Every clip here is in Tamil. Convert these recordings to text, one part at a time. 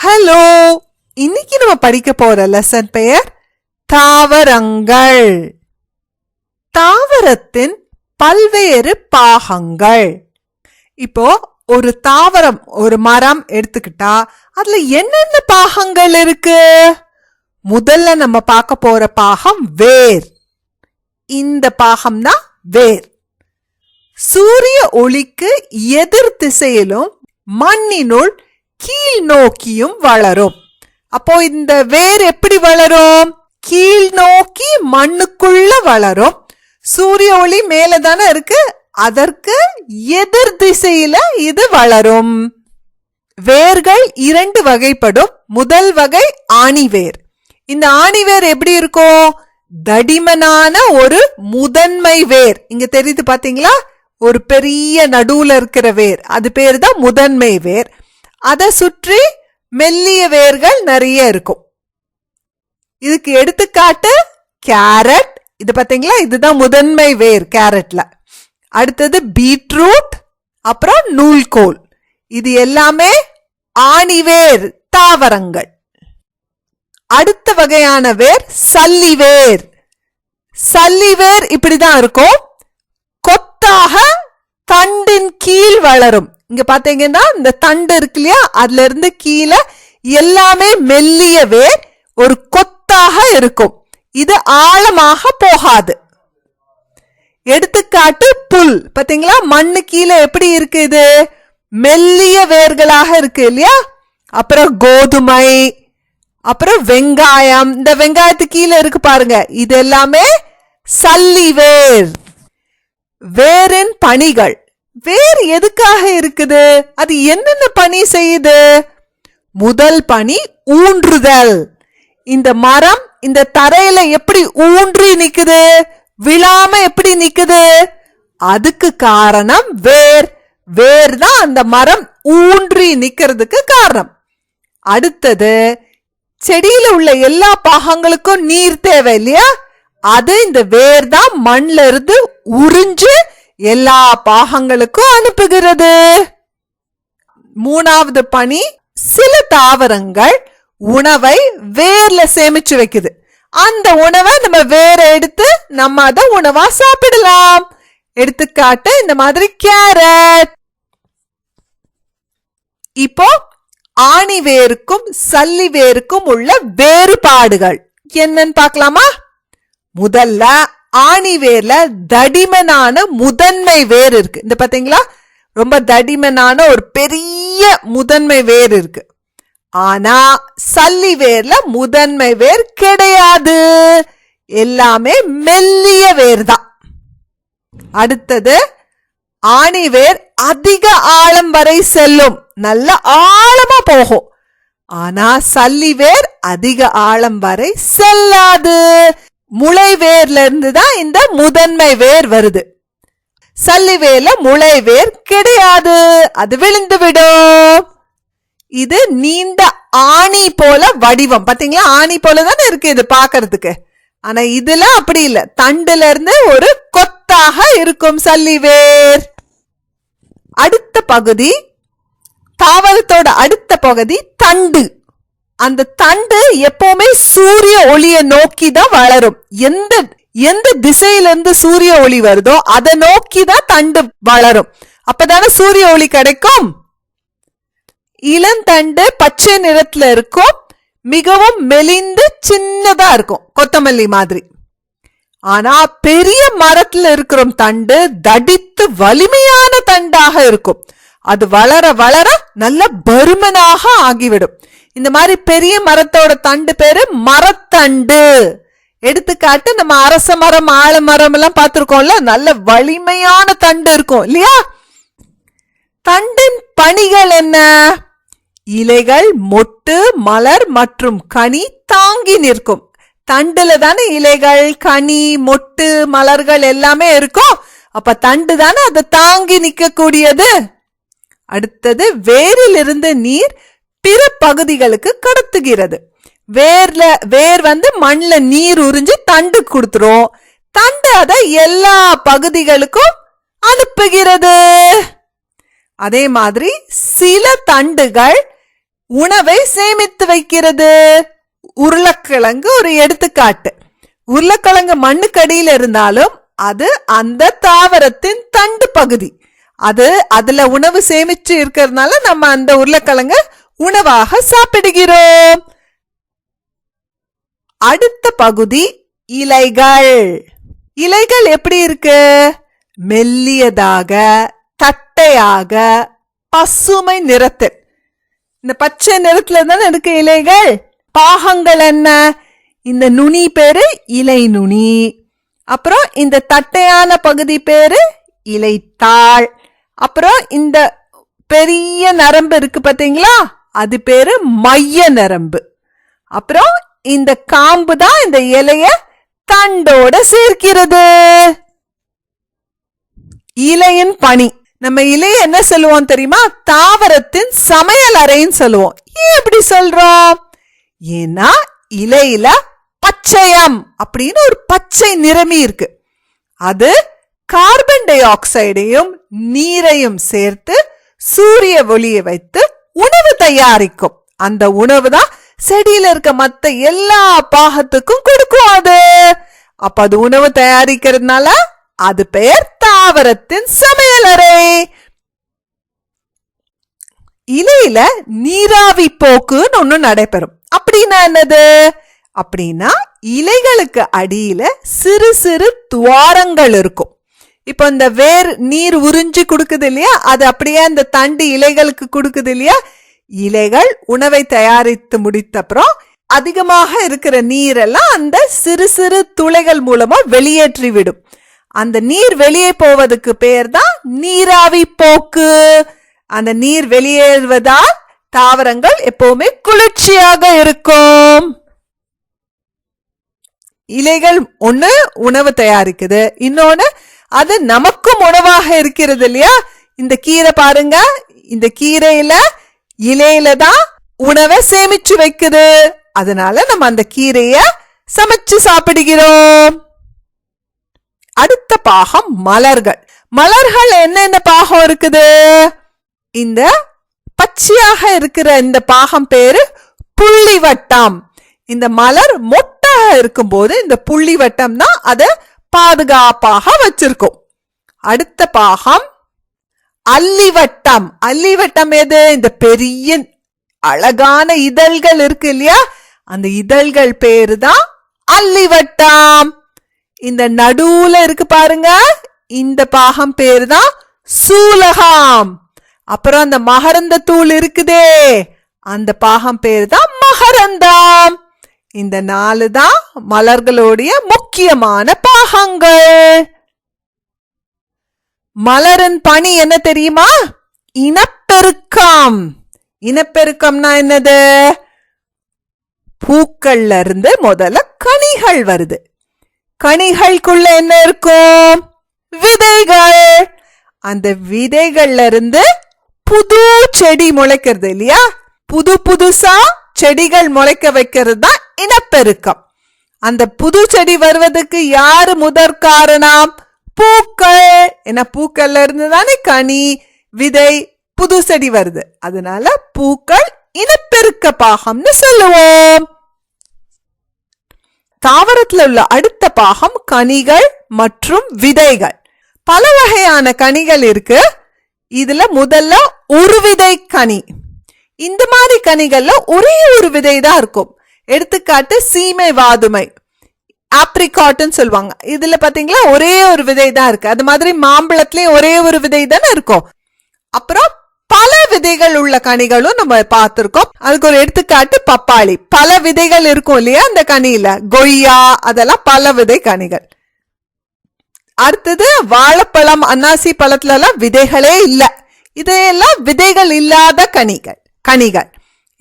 ஹலோ இன்னைக்கு நம்ம படிக்க போற லெசன் பெயர் தாவரங்கள். தாவரத்தின் பல்வேறு பாகங்கள். இப்போ ஒரு தாவரம் ஒரு மரம் எடுத்துக்கிட்டா அதுல என்னென்ன பாகங்கள் இருக்கு? முதல்ல நம்ம பார்க்க போற பாகம் வேர். இந்த பாகம் தான் வேர். சூரிய ஒளிக்கு எதிர் திசையிலும் மண்ணினுள் கீழ் நோக்கியும் வளரும். அப்போ இந்த வேர் எப்படி வளரும்? கீழ் நோக்கி மண்ணுக்குள்ள வளரும். சூரிய ஒளி மேல தானே இருக்கு? அதற்கு எதிர் திசையில இது வளரும். வேர்கள் இரண்டு வகைப்படும். முதல் வகை ஆணிவேர். இந்த ஆணிவேர் எப்படி இருக்கும்? தடிமனான ஒரு முதன்மை வேர். இங்க தெரியுது பாத்தீங்களா? ஒரு பெரிய நடுவுல இருக்கிற வேர். அது பேர் தான் முதன்மை வேர். அதை சுற்றி மெல்லிய வேர்கள் நிறைய இருக்கும். இதுக்கு எடுத்துக்காட்டு கேரட். இது பார்த்தீங்களா? இதுதான் முதன்மை வேர் கேரட்ல. அடுத்தது பீட்ரூட் அப்புறம் நூல்கோல். இது எல்லாமே ஆணிவேர் தாவரங்கள். அடுத்த வகையான வேர் சல்லிவேர். சல்லிவேர் இப்படிதான் இருக்கும். கொத்தாக தண்டின் கீழ் வளரும். இங்க பாத்தீங்கன்னா இந்த தண்டு இருக்கு இல்லையா? அதுல இருந்து கீழே எல்லாமே மெல்லிய வேர் ஒரு கொத்தாக இருக்கும். இது ஆழமாக போகாது. எடுத்துக்காட்டு புல். பாத்தீங்களா? மண்ணு கீழே எப்படி இருக்கு இது? மெல்லிய வேர்களாக இருக்கு இல்லையா? அப்புறம் கோதுமை அப்புறம் வெங்காயம். இந்த வெங்காயத்து கீழே இருக்கு பாருங்க. இது எல்லாமே சல்லி வேர். வேரின் பணிகள். வேர் எதுக்காக இருக்குது? அது என்னென்ன பணி செய்யுது? முதல் பணி ஊன்றுதல். இந்த மரம் இந்த தரையில எப்படி ஊன்றி நிக்குது? விழாம எப்படி நிக்குது? அதுக்கு காரணம் வேர். வேர் தான் அந்த மரம் ஊன்றி நிக்கிறதுக்கு காரணம். அடுத்தது செடியில உள்ள எல்லா பாகங்களுக்கும் நீர் தேவை இல்லையா அது இந்த வேர் தான் மண்ல இருந்து உறிஞ்சு எல்லா பாகங்களுக்கும் அனுப்புகிறது. மூணாவது பணி சில தாவரங்கள் உணவை வேர்ல சேமிச்சு வைக்குது. அந்த உணவை நம்ம வேற எடுத்து நம்ம அதை உணவா சாப்பிடலாம். எடுத்துக்காட்டு இந்த மாதிரி கேரட். இப்போ ஆணி வேருக்கும் சல்லி வேருக்கும் உள்ள வேறுபாடுகள். என்னன்னு பார்க்கலாமா? முதல்ல ஆணி வேர்ல தடிமனான முதன்மை வேர் இருக்கு. இந்த பாத்தீங்களா? ரொம்ப தடிமனான ஒரு பெரிய முதன்மை வேர் இருக்கு. ஆனா சல்லி வேர்ல முதன்மை வேர் கிடையாது. எல்லாமே மெல்லிய வேர் தான். அடுத்தது ஆணிவேர் அதிக ஆழம் வரை செல்லும். நல்ல ஆழமா போகும். ஆனா சல்லிவேர் அதிக ஆழம் வரை செல்லாது. முளை வேர்ல இருந்து தான் இந்த முதன்மை வேர் வருது. சல்லிவேர்ல முளை வேர் கிடையாது. அது விழுந்து விடும் இது நீண்ட ஆணி போல வடிவம். பாத்தீங்களா? ஆணி போல தானே இருக்கு இது பாக்குறதுக்கு. ஆனா இதுல அப்படி இல்ல. தண்டுல இருந்து ஒரு கொத்தாக இருக்கும் சல்லிவேர். அடுத்த பகுதி தாவரத்தோட அடுத்த பகுதி தண்டு. அந்த தண்டு எப்பவுமே சூரிய ஒளியை நோக்கி தான் வளரும். எந்த எந்த திசையிலிருந்து சூரிய ஒளி வருதோ அதை நோக்கி தான் தண்டு வளரும். அப்பதானே சூரிய ஒளி கிடைக்கும்? இளந்தண்டு பச்சை நிறத்துல இருக்கும். மிகவும் மெலிந்து சின்னதா இருக்கும். கொத்தமல்லி மாதிரி. ஆனா பெரிய மரத்துல இருக்கிற தண்டு தடித்து வலிமையான தண்டாக இருக்கும். அது வளர வளர நல்ல பருமனாக ஆகிவிடும். இந்த மாதிரி பெரிய மரத்தோட தண்டு பேரு மரத்தண்டு. எடுத்துக்காட்டு நம்ம அரச மரம் ஆலமரம் எல்லாம் பார்த்துருக்கோம்ல நல்ல வலிமையான தண்டு இருக்கும் இல்லையா? தண்டின் பணிகள் என்ன? இலைகள் மொட்டு மலர் மற்றும் கனி தாங்கி நிற்கும். தண்டுல தானே இலைகள் கனி மொட்டு மலர்கள் எல்லாமே இருக்கும். அப்ப தண்டு தானே அதை தாங்கி நிற்கக்கூடியது. அடுத்தது வேரிலிருந்து நீர் பிற பகுதிகளுக்கு கடத்துகிறது. வேர்ல வேர் வந்து மண்ணில் நீர் உறிஞ்சு தண்டு கொடுத்துரும். தண்டு அதை எல்லா பகுதிகளுக்கும் அனுப்புகிறது. அதே மாதிரி சில தண்டுகள் உணவை சேமித்து வைக்கிறது. உருளைக்கிழங்கு ஒரு எடுத்துக்காட்டு. உருளைக்கிழங்கு மண்ணுக்கடியில் இருந்தாலும் அது அந்த தாவரத்தின் தண்டு பகுதி. அது அதுல உணவு சேமிச்சு இருக்கிறதுனால நம்ம அந்த உருளைக்கிழங்கு உணவாக சாப்பிடுகிறோம். அடுத்த பகுதி இலைகள். இலைகள் எப்படி இருக்கு? மெல்லியதாக தட்டையாக பசுமை நிறத்தில். இந்த பச்சை நிறத்துல தானே இருக்கு இலைகள்? பாகங்கள் என்ன? இந்த நுனி பேரு இலை நுனி. அப்புறம் இந்த தட்டையான பகுதி பேரு இலைத்தாள். அப்புறம் இந்த பெரிய நரம்பு இருக்கு பாத்தீங்களா? அது பேரு மைய நரம்பு. அப்புறம் இந்த காம்பு தான் இந்த இலைய தண்டோட சேர்க்கிறது. இலையின் பணி நம்ம இலைய என்ன சொல்லுவோம் தெரியுமா? தாவரத்தின் சமையல் அறைன்னு சொல்லுவோம். ஏன் இப்படி சொல்றோம்? ஏன்னா இலையில பச்சையம் அப்படின்னு ஒரு பச்சை நிறமி இருக்கு. அது கார்பன் டை ஆக்சைடையும் நீரையும் சேர்த்து சூரிய ஒளியை வைத்து உணவு தயாரிக்கும். அந்த உணவு தான் செடியில இருக்க மத்த எல்லா பாகத்துக்கும் கொடுக்கும் அது. அப்ப அது உணவு தயாரிக்கிறதுனால அது பெயர் தாவரத்தின் சமையலறை இலையில நீராவி போக்குன்னு ஒண்ணு நடைபெறும். அப்படின்னா என்னது? அப்படின்னா இலைகளுக்கு அடியில சிறு சிறு துவாரங்கள் இருக்கும். இப்போ இந்த வேர் நீர் உறிஞ்சி கொடுக்குது இல்லையா? அது அப்படியே அந்த தண்டு இலைகளுக்கு கொடுக்குது இல்லையா? இலைகள் உணவை தயாரித்து முடித்த அப்புறம் அதிகமாக இருக்கிற நீரெல்லாம் அந்த சிறு சிறு துளைகள் மூலமா வெளியேற்றி விடும். அந்த நீர் வெளியே போவதுக்கு பேர் தான் நீராவி போக்கு. அந்த நீர் வெளியேறுவதால் தாவரங்கள் எப்பவுமே குளிர்ச்சியாக இருக்கும். இலைகள் ஒன்று உணவு தயாரிக்குது. இன்னொன்று அது நமக்கும் உணவாக இருக்கிறது இல்லையா? இந்த கீரை பாருங்க. இந்த கீரையில இலையில தான் உணவை சேமிச்சு வைக்குது. அதனால நம்ம அந்த கீரைய சமைச்சு சாப்பிடுகிறோம். அடுத்த பாகம் மலர்கள். மலர்கள் என்னென்ன பாகம் இருக்குது? இந்த பச்சையாக இருக்கிற இந்த பாகம் பேரு புள்ளி வட்டம் இந்த மலர் மொட்டாக இருக்கும்போது இந்த புள்ளி வட்டம் தான் அதை பாதுகாப்பாக வச்சிருக்கோம். அடுத்த பாகம் அல்லிவட்டம். அல்லிவட்டம் எது? இந்த பெரிய அழகான இதழ்கள் இருக்கு இல்லையா? அந்த இதழ்கள் பேரு தான் அல்லிவட்டம். இந்த நடுவுல இருக்கு பாருங்க. இந்த பாகம் பேரு தான் சூலகாம். அப்புறம் அந்த மகரந்த தூள் இருக்குதே. அந்த பாகம் பேரு தான் மகரந்தம். இந்த நாலு தான் மலர்களுடைய முக்கியமான பாகங்கள். மலரின் பணி என்ன தெரியுமா? இனப்பெருக்கம். இனப்பெருக்கம்னா என்னது? பூக்கள்ல இருந்து முதல்ல கனிகள் வருது. கனிகளுக்குள்ள என்ன இருக்கும்? விதைகள். அந்த விதைகள்ல இருந்து புது செடி முளைக்கிறது இல்லையா? புது புதுசா செடிகள் முளைக்க வைக்கிறது தான் இனப்பெருக்கம். அந்த புது செடி வருவதற்கு யாரு முதற் காரணம்? பூக்கள். ஏன்னா பூக்கள்ல இருந்து தானே கனி விதை புது செடி வருது. அதனால பூக்கள் இனப்பெருக்க பாகம்னு சொல்லுவோம். தாவரத்தில் உள்ள அடுத்த பாகம் கனிகள் மற்றும் விதைகள். பல வகையான கனிகள் இருக்கு. இதுல முதல்ல ஒரு விதை கனி. இந்த மாதிரி கனிகள்ல ஒரே ஒரு விதை தான் இருக்கும். எடுத்துக்காட்டு சீமை வாதுமை. ஆப்ரிகாட்னு சொல்லுவாங்க. இதுல பாத்தீங்களா ஒரே ஒரு விதை தான் இருக்கு. அது மாதிரி மாம்பழத்துலயும் ஒரே ஒரு விதை தானே இருக்கும். அப்புறம் பல விதைகள் உள்ள கனிகளும் நம்ம பார்த்திருக்கோம். அதுக்கு ஒரு எடுத்துக்காட்டு பப்பாளி. பல விதைகள் இருக்கும் இல்லையா அந்த கனியில? கொய்யா அதெல்லாம் பல விதை கனிகள். அடுத்தது வாழைப்பழம் அன்னாசி பழத்துல எல்லாம் விதைகளே இல்லை. இதையெல்லாம் விதைகள் இல்லாத கனிகள் கனிகள்.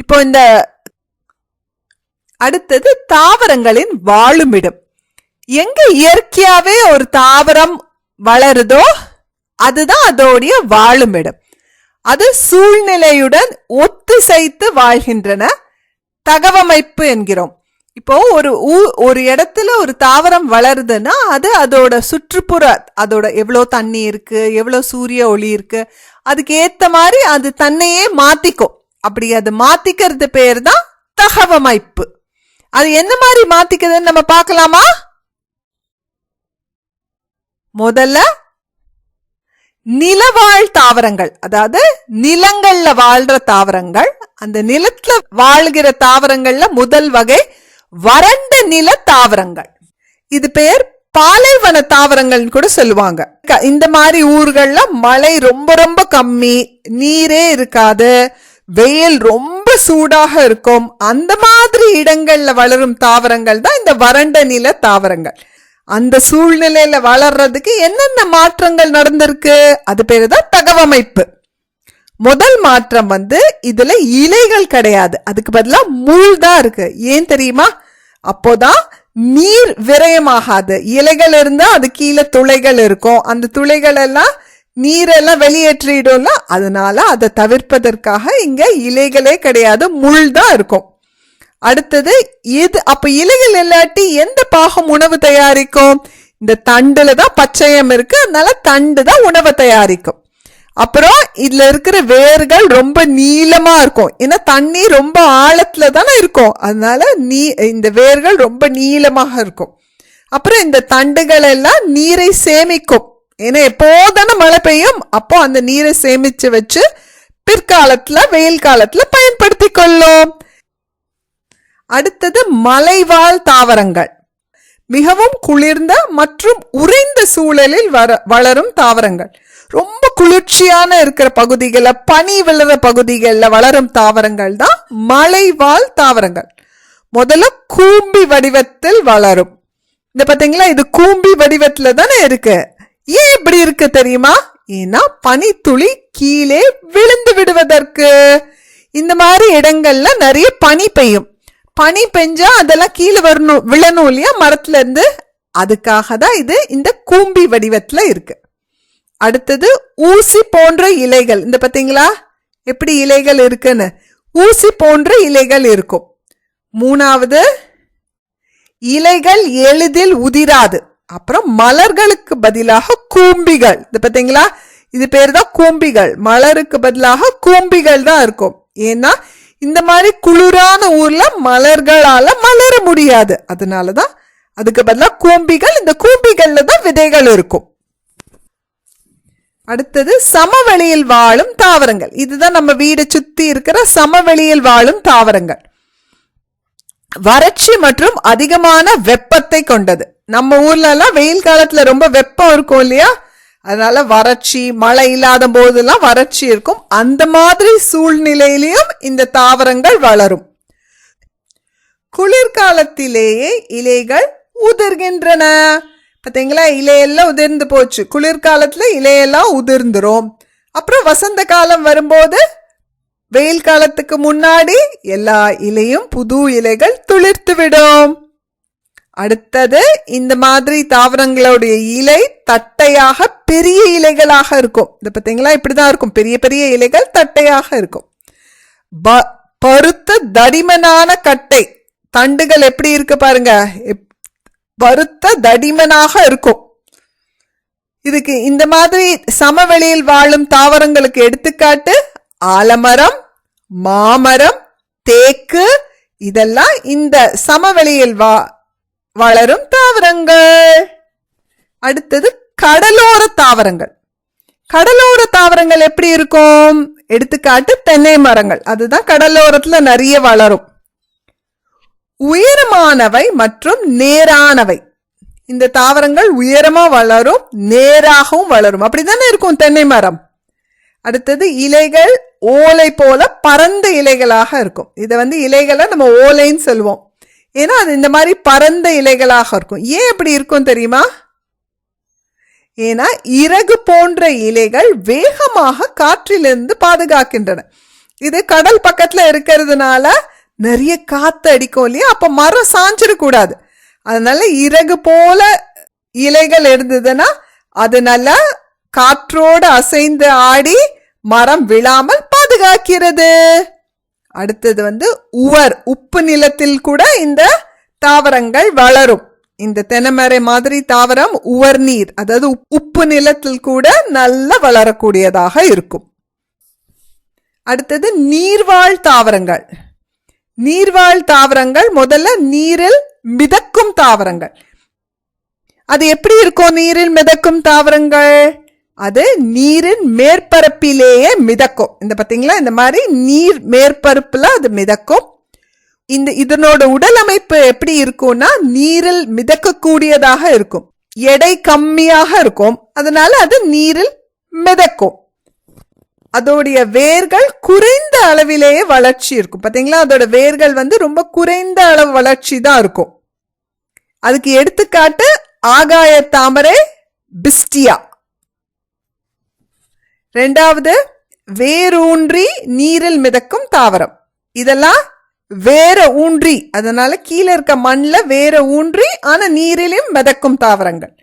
இப்போ இந்த அடுத்தது தாவரங்களின் வாழுமிடம். எங்க இயற்கையாவே ஒரு தாவரம் வளருதோ அதுதான் அதோடைய வாழுமிடம். அது சூழ்நிலையுடன் ஒத்திசைத்து வாழ்கின்றன. தகவமைப்பு என்கிறோம். இப்போ ஒரு ஊ ஒரு இடத்துல ஒரு தாவரம் வளருதுன்னா அது அதோட சுற்றுப்புற அதோட எவ்வளோ தண்ணி இருக்கு எவ்வளோ சூரிய ஒளி இருக்கு அதுக்கு ஏத்த மாதிரி அது தன்னையே மாத்திக்கும். அப்படி அது மாத்திக்கிறது பேர் தான் தகவமைப்பு. அது என்ன மாதிரி மாத்திக்குதுன்னு நம்ம பார்க்கலாமா? முதல்ல நிலவாழ் தாவரங்கள் அதாவது நிலங்கள்ல வாழ்ற தாவரங்கள் அந்த நிலத்துல வாழ்கிற தாவரங்கள்ல முதல் வகை வறண்ட நில தாவரங்கள். இது பேர் பாலைவன தாவரங்கள் கூட சொல்லுவாங்க. இந்த மாதிரி ஊர்கள்ல மழை ரொம்ப ரொம்ப கம்மி நீரே இருக்காது வெயில் ரொம்ப சூடாக இருக்கும். அந்த மாதிரி இடங்கள்ல வளரும் தாவரங்கள் தான் இந்த வறண்ட நில தாவரங்கள். அந்த சூழ்நிலையில வளர்றதுக்கு என்னென்ன மாற்றங்கள் நடந்திருக்கு? அது பேரு தான் தகவமைப்பு. முதல் மாற்றம் வந்து இதுல இலைகள் கிடையாது. அதுக்கு பதிலா முள் தான் இருக்கு. ஏன் தெரியுமா? அப்போதான் நீர் விரயமாகாது. இலைகள் இருந்தா அது கீழே துளைகள் இருக்கும். அந்த துளைகள் எல்லாம் நீரெல்லாம் வெளியேற்றிடும்ல அதனால அதை தவிர்ப்பதற்காக இங்கே இலைகளே கிடையாது முள் தான் இருக்கும். அடுத்தது இது அப்போ இலைகள் இல்லாட்டி எந்த பாகம் உணவு தயாரிக்கும்? இந்த தண்டுல தான் பச்சையம் இருக்கு அதனால தண்டு தான் உணவை தயாரிக்கும். அப்புறம் இதுல இருக்கிற வேர்கள் ரொம்ப நீளமா இருக்கும். ஏன்னா தண்ணி ரொம்ப ஆழத்துல தானே இருக்கும். அதனால நீ இந்த வேர்கள் ரொம்ப நீளமாக இருக்கும். அப்புறம் இந்த தண்டுகள் எல்லாம் நீரை சேமிக்கும். ஏன்னா எப்போதானே மழை பெய்யும் அப்போ அந்த நீரை சேமித்து வச்சு பிற்காலத்தில் வெயில் காலத்தில் பயன்படுத்தி கொள்ளும். அடுத்தது மலைவாழ் தாவரங்கள். மிகவும் குளிர்ந்த மற்றும் உறைந்த சூழலில் வர வளரும் தாவரங்கள். ரொம்ப குளிர்ச்சியான இருக்கிற பகுதிகளில் பனி விழுற பகுதிகளில் வளரும் தாவரங்கள் தான் மலைவாழ் தாவரங்கள். முதல்ல கூம்பி வடிவத்தில் வளரும். இந்த பார்த்தீங்களா இது கூம்பி வடிவத்தில் தானே இருக்குது ஏன் இப்படி இருக்கு தெரியுமா? ஏன்னா பனித்துளி கீழே விழுந்து விடுவதற்கு. இந்த மாதிரி இடங்கள்ல நிறைய பனி பெய்யும். பனி பெஞ்சா அதெல்லாம் கீழே வரணும் விழணும் இல்லையா? மரத்துல இருந்து. அதுக்காக தான் இது இந்த கூம்பி வடிவத்துல இருக்கு. அடுத்தது ஊசி போன்ற இலைகள். இந்த பார்த்தீங்களா எப்படி இலைகள் இருக்குன்னு? ஊசி போன்ற இலைகள் இருக்கும். மூணாவது இலைகள் எளிதில் உதிராது. அப்புறம் மலர்களுக்கு பதிலாக கூம்பிகள். இது பார்த்தீங்களா? இது பேர் தான் கூம்பிகள். மலருக்கு பதிலாக கூம்பிகள் தான் இருக்கும். ஏன்னா இந்த மாதிரி குளிரான ஊர்ல மலர்களால மலர முடியாது. அதனாலதான் அதுக்கு பதிலாக கூம்பிகள் இந்த கூம்பிகள்ல தான் விதைகள் இருக்கும். அடுத்தது சமவெளியில் வாழும் தாவரங்கள். இதுதான் நம்ம வீடை சுத்தி இருக்கிற சமவெளியில் வாழும் தாவரங்கள். வறட்சி மற்றும் அதிகமான வெப்பத்தை கொண்டது. நம்ம ஊர்லலாம் வெயில் காலத்தில் ரொம்ப வெப்பம் இருக்கும் இல்லையா? அதனால வறட்சி மழை இல்லாத போதெல்லாம் வறட்சி இருக்கும். அந்த மாதிரி சூழ்நிலையிலையும் இந்த தாவரங்கள் வளரும். குளிர்காலத்திலேயே இலைகள் உதிர்கின்றன. பார்த்தீங்களா இலையெல்லாம் உதிர்ந்து போச்சு. குளிர்காலத்தில் இலையெல்லாம் உதிர்ந்துரும். அப்புறம் வசந்த காலம் வரும்போது வெயில் காலத்துக்கு முன்னாடி எல்லா இலையும் புது இலைகள் துளிர்த்து விடும் அடுத்தது இந்த மாதிரி தாவரங்களுடைய இலை தட்டையாக பெரிய இலைகளாக இருக்கும். இது பார்த்தீங்களா? இப்படிதான் இருக்கும். பெரிய பெரிய இலைகள் தட்டையாக இருக்கும். ப- பருத்த தடிமனான கட்டை. தண்டுகள் எப்படி இருக்கு பாருங்க. எப்- பருத்த தடிமனாக இருக்கும். இதுக்கு இந்த மாதிரி சமவெளியில் வாழும் தாவரங்களுக்கு எடுத்துக்காட்டு ஆலமரம் மாமரம் தேக்கு இதெல்லாம் இந்த சமவெளியில் வா வளரும் தாவரங்கள். அடுத்தது கடலோர தாவரங்கள். கடலோர தாவரங்கள் எப்படி இருக்கும்? எடுத்துக்காட்டு தென்னை மரங்கள். அதுதான் கடலோரத்துல நிறைய வளரும். உயரமானவை மற்றும் நேரானவை. இந்த தாவரங்கள் உயரமா வளரும் நேராகவும் வளரும். அப்படிதானே இருக்கும் தென்னை மரம்? அடுத்தது இலைகள் ஓலை போல பரந்த இலைகளாக இருக்கும். இதை வந்து இலைகளை நம்ம ஓலைன்னு சொல்லுவோம் ஏன்னா அது இந்த மாதிரி பரந்த இலைகளாக இருக்கும். ஏன் அப்படி இருக்கும் தெரியுமா? ஏன்னா இறகு போன்ற இலைகள் வேகமாக காற்றிலிருந்து பாதுகாக்கின்றன. இது கடல் பக்கத்தில் இருக்கிறதுனால நிறைய காற்று அடிக்கும் இல்லையா? அப்போ மரம் சாஞ்சிடக்கூடாது அதனால இறகு போல இலைகள் இருந்ததுன்னா அது நல்லா காற்றோடு அசைந்து ஆடி மரம் விழாமல் பாதுகாக்கிறது. அடுத்தது வந்து உவர் உப்பு நிலத்தில் கூட இந்த தாவரங்கள் வளரும். இந்த தென்னைமரை மாதிரி தாவரம் உவர் நீர் அதாவது உப்- உப்பு நிலத்தில் கூட நல்லா வளரக்கூடியதாக இருக்கும். அடுத்தது நீர்வாழ் தாவரங்கள். நீர்வாழ் தாவரங்கள் முதல்ல நீரில் மிதக்கும் தாவரங்கள். அது எப்படி இருக்கும் நீரில் மிதக்கும் தாவரங்கள்? அது நீரின் மேற்பரப்பிலேயே மிதக்கும். இந்த பார்த்தீங்களா இந்த மாதிரி நீர் மேற்பரப்பில் அது மிதக்கும். இந்த இதனோட உடல் அமைப்பு எப்படி இருக்கும்னா நீரில் மிதக்கக்கூடியதாக இருக்கும். எடை கம்மியாக இருக்கும். அதனால அது நீரில் மிதக்கும். அதோடைய வேர்கள் குறைந்த அளவிலேயே வளர்ச்சி இருக்கும். பார்த்தீங்களா அதோட வேர்கள் வந்து ரொம்ப குறைந்த அளவு வளர்ச்சி தான் இருக்கும். அதுக்கு எடுத்துக்காட்டு ஆகாய தாமரை பிஸ்டியா. ரெண்டாவது வேரூன்றி நீரில் மிதக்கும் தாவரம். இதெல்லாம் வேற ஊன்றி அதனால கீழே இருக்க மண்ணில் வேற ஊன்றி ஆனால் நீரிலும் மிதக்கும் தாவரங்கள்.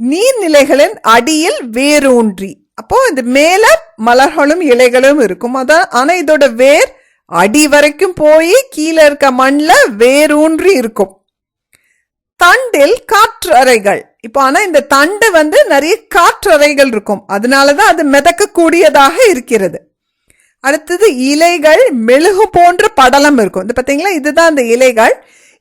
நீர்நிலைகளின் அடியில் வேரூன்றி அப்போ இது மேல மலர்களும் இலைகளும் இருக்கும். அதான் ஆனால் இதோட வேர் அடி வரைக்கும் போய் கீழே இருக்க மண்ணில் வேரூன்றி இருக்கும். தண்டில் காற்றறைகள். இப்போ ஆனால் இந்த தண்டு வந்து நிறைய காற்றறைகள் இருக்கும். அதனால தான் அது மிதக்கக்கூடியதாக இருக்கிறது. அடுத்தது இலைகள் மெழுகு போன்ற படலம் இருக்கும். இந்த பார்த்தீங்களா? இதுதான் அந்த இலைகள்.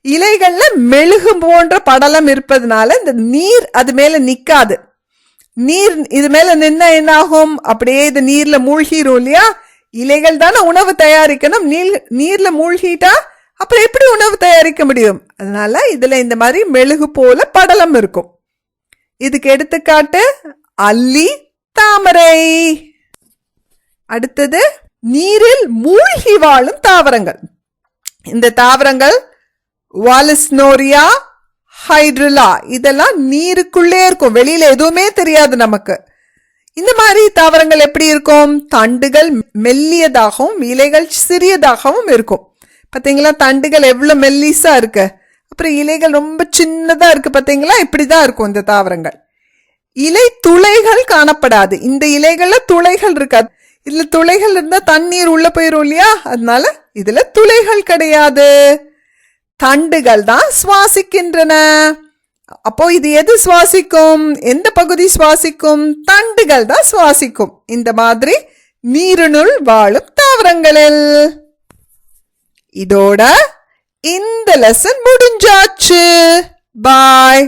இலைகளில் மெழுகு போன்ற படலம் இருப்பதனால இந்த நீர் அது மேலே நிற்காது நீர் இது மேலே நின்னா என்னாகும்? அப்படியே இது நீரில் மூழ்கிரும் இல்லையா? இலைகள் தானே உணவு தயாரிக்கணும். நீர் நீரில் மூழ்கிட்டா அப்புறம் எப்படி உணவு தயாரிக்க முடியும்? அதனால இதில் இந்த மாதிரி மெழுகு போல படலம் இருக்கும். இதுக்கு எடுத்துக்காட்டு அல்லி தாமரை. அடுத்தது நீரில் மூழ்கி வாழும் தாவரங்கள். இந்த தாவரங்கள் வாலிஸ்னோரியா ஹைட்ரிலா இதெல்லாம் நீருக்குள்ளே இருக்கும். வெளியில எதுவுமே தெரியாது நமக்கு. இந்த மாதிரி தாவரங்கள் எப்படி இருக்கும்? தண்டுகள் மெல்லியதாகவும் இலைகள் சிறியதாகவும் இருக்கும். பார்த்தீங்களா தண்டுகள் எவ்வளோ மெல்லிசா இருக்கு. அப்புறம் இலைகள் ரொம்ப சின்னதாக இருக்குது பார்த்தீங்களா இப்படி தான் இருக்கும் இந்த தாவரங்கள். இலை துளைகள் காணப்படாது. இந்த இலைகளில் துளைகள் இருக்காது. இதில் துளைகள் இருந்தால் தண்ணீர் உள்ளே போயிடும் இல்லையா? அதனால இதில் துளைகள் கிடையாது. தண்டுகள் தான் சுவாசிக்கின்றன. அப்போ இது எது சுவாசிக்கும்? எந்த பகுதி சுவாசிக்கும்? தண்டுகள் தான் சுவாசிக்கும். இந்த மாதிரி நீரினுள் வாழும் தாவரங்களில். இதோட இந்த லெசன் முடிஞ்சாச்சு. பாய்